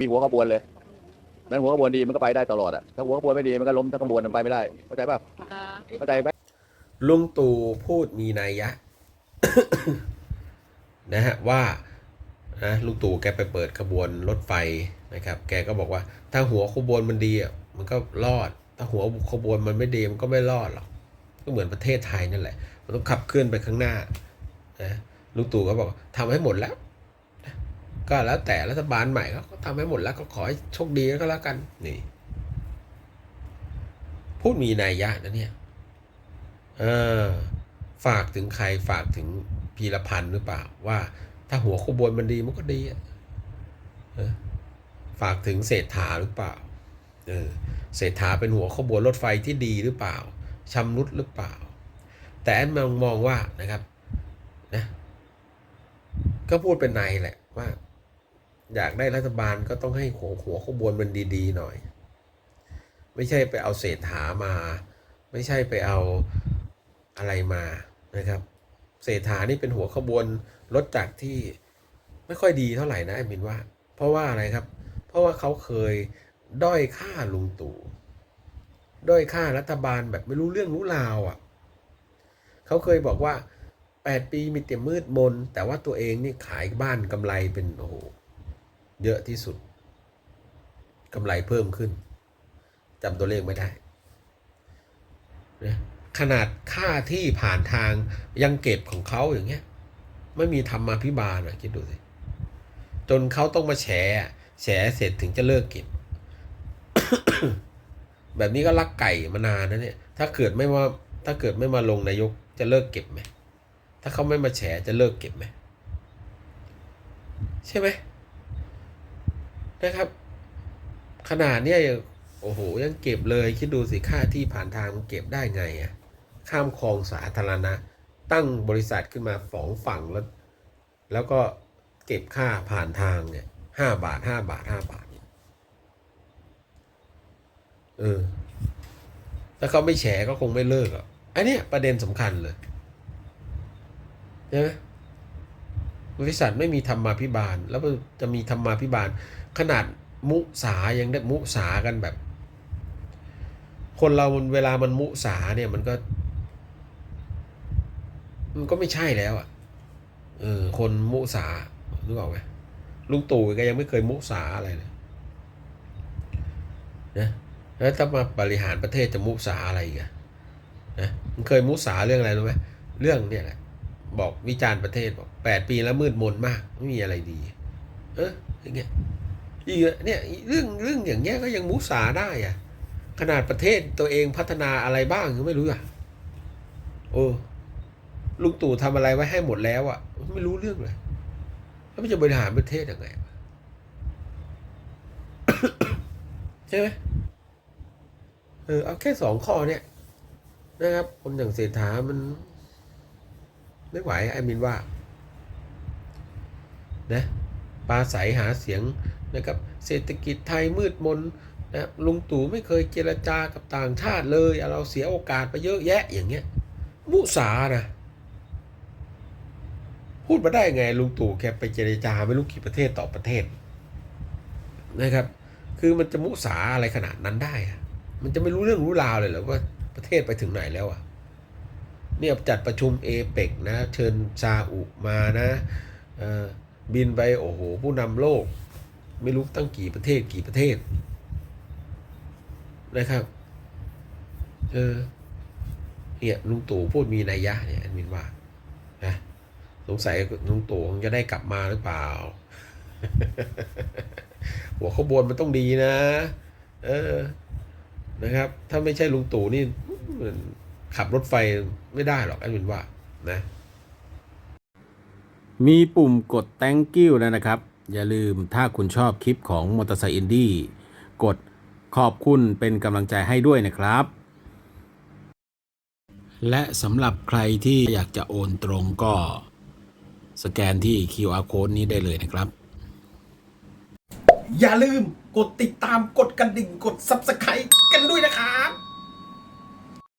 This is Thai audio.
มีหัวขบวนเลยนั้นหัวขบวนดีมันก็ไปได้ตลอดอะถ้าหัวขบวนไม่ดีมันก็ล้มทั้งขบวนมันไปไม่ได้เข้าใจป่ะเข้าใจไหมลุงตู่พูดมีนัยยะนะฮะว่านะลุงตู่แกไปเปิดขบวนรถไฟนะครับ แกก็บอกว่า ถ้าหัวขบวนมันดีอะมันก็รอด ถ้าหัวขบวนมันไม่ดีมันก็ไม่รอดหรอกก็เหมือนประเทศไทยนั่นแหละ มันต้องขับเคลื่อนไปข้างหน้านะลุงตู่ก็บอกทำให้หมดแล้ว ก็แล้วแต่รัฐบาลใหม่เขาก็ทำให้หมดแล้วก็ขอให้โชคดีก็แล้วกันนี่พูดมีนัยยะนะเนี่ยเออฝากถึงใครฝากถึงพีรพันธ์หรือเปล่า ว่าถ้าหัวขบวนมันดีมันก็ดีอะฝากถึงเศรษฐาหรือเปล่าเออเศรษฐาเป็นหัวขบวนรถไฟที่ดีหรือเปล่าชำรุดหรือเปล่า แต่แอนมองมองว่านะครับนะก็พูดเป็นในแหละว่า อยากได้รัฐบาลก็ต้องให้หัวหัวขบวนมันดีๆหน่อย ไม่ใช่ไปเอาเศษฐามา ไม่ใช่ไปเอาอะไรมานะครับ เศรษฐานี่เป็นหัวขบวนรถจักรที่ไม่ค่อยดีเท่าไหร่นะไอ้มินว่า เพราะว่าอะไรครับ เพราะว่าเขาเคยด้อยค่าลุงตู่ด้อยค่ารัฐบาลแบบไม่รู้เรื่องรู้ราวอะ่ะเขาเคยบอกว่าแปดปีมีแต่มืดมน แต่ว่าตัวเองนี่ขายบ้านกำไรเป็นโอ้โห เยอะที่สุดกำไรเพิ่มขึ้นจำตัวเลขไม่ได้นะขนาดค่าที่ผ่านทางยังเก็บของเขาอย่างเงี้ย ไม่มีธรรมาภิบาลนะคิดดูสิจนเขาต้องมาแฉแฉเสร็จถึงจะเลิกเก็บ แบบนี้ก็รักไก่มานานนะเนี่ย ถ้าเกิดไม่มาถ้าเกิดไม่มาลงนายกจะเลิกเก็บไหมถ้าเขาไม่มาแฉจะเลิกเก็บไหมใช่ไหม นะครับ ขนาดเนี้ยยังโอ้โหยังเก็บเลยคิดดูสิค่าที่ผ่านทางมันเก็บได้ไงอะข้ามคลองสาธารณะ ตั้งบริษัทขึ้นมาสองฝั่งแล้ว แล้วก็เก็บค่าผ่านทางเนี่ยห้าบาทห้าบาทห้าบาทเออถ้าเขาไม่แฉก็คงไม่เลิกอะอันเนี้ยประเด็นสำคัญเลยใช่ไหมบริษัทไม่มีธรรมาภิบาล แล้วจะมีธรรมาภิบาล ขนาดมุสายังได้มุสากันแบบ คนเรามันเวลามันมุสาเนี่ยมันก็ มันก็ไม่ใช่แล้วอะเออคนมุสานึกออกไหมลุงตู่ก็ยังไม่เคยมุสาอะไรเลยนะแล้วถ้ามาบริหารประเทศจะมุสาอะไรกอะนะมันเคยมุสาเรื่องอะไรรู้ไหมเรื่องเนี่ยแหละบอกวิจารณ์ประเทศบอกแปดปีแล้วมืดมนมาก ไม่มีอะไรดี เอออย่างเงี้ย อีกอะเนี่ยเรื่องเรื่องอย่างเงี้ยก็ยังมุสาได้อะขนาดประเทศตัวเองพัฒนาอะไรบ้างก็ไม่รู้อะโอ้ลุงตู่ทำอะไรไว้ให้หมดแล้วอะ ไม่รู้เรื่องเลย แล้วมันจะบริหารประเทศยังไงใช่ไหมเออเอาแค่สองข้อเนี่ย นะครับ คนอย่างเศรษฐามัน ไม่ไหวไอ้มินว่า นะปลาใสหาเสียง นะครับเศรษฐกิจไทยมืดมนนะลุงตู่ไม่เคยเจรจากับต่างชาติเลย เราเสียโอกาสไปเยอะแยะอย่างเงี้ย มุสานะ พูดมาได้ไงลุงตู่แกไปเจรจาไม่รู้กี่ประเทศต่อประเทศนะครับ คือมันจะมุสาอะไรขนาดนั้นได้ มันจะไม่รู้เรื่องรู้ราวเลยเหรอว่าประเทศไปถึงไหนแล้วอะเนี่ยจัดประชุมเอเปกนะ เชิญซาอุมานะบินไปโอ้โห ผู้นำโลก ไม่รู้ตั้งกี่ประเทศกี่ประเทศนะครับ เออ เนี่ยลุงตู่พูดมีนัยยะเนี่ยอันมินว่านะสงสัยลุงตู่คงจะได้กลับมาหรือเปล่า หัวขบวนมันต้องดีนะ เออ นะครับ ถ้าไม่ใช่ลุงตู่นี่มันขับรถไฟไม่ได้หรอกไอ้มินว่า นะ มีปุ่มกด thank you แล้วนะครับ อย่าลืมถ้าคุณชอบคลิปของมอเตอร์ไซค์อินดี้กดขอบคุณเป็นกำลังใจให้ด้วยนะครับ และสำหรับใครที่อยากจะโอนตรงก็สแกนที่ QR code นี้ได้เลยนะครับ อย่าลืมกดติดตามกดกระดิ่งกด subscribe กันด้วยนะครับ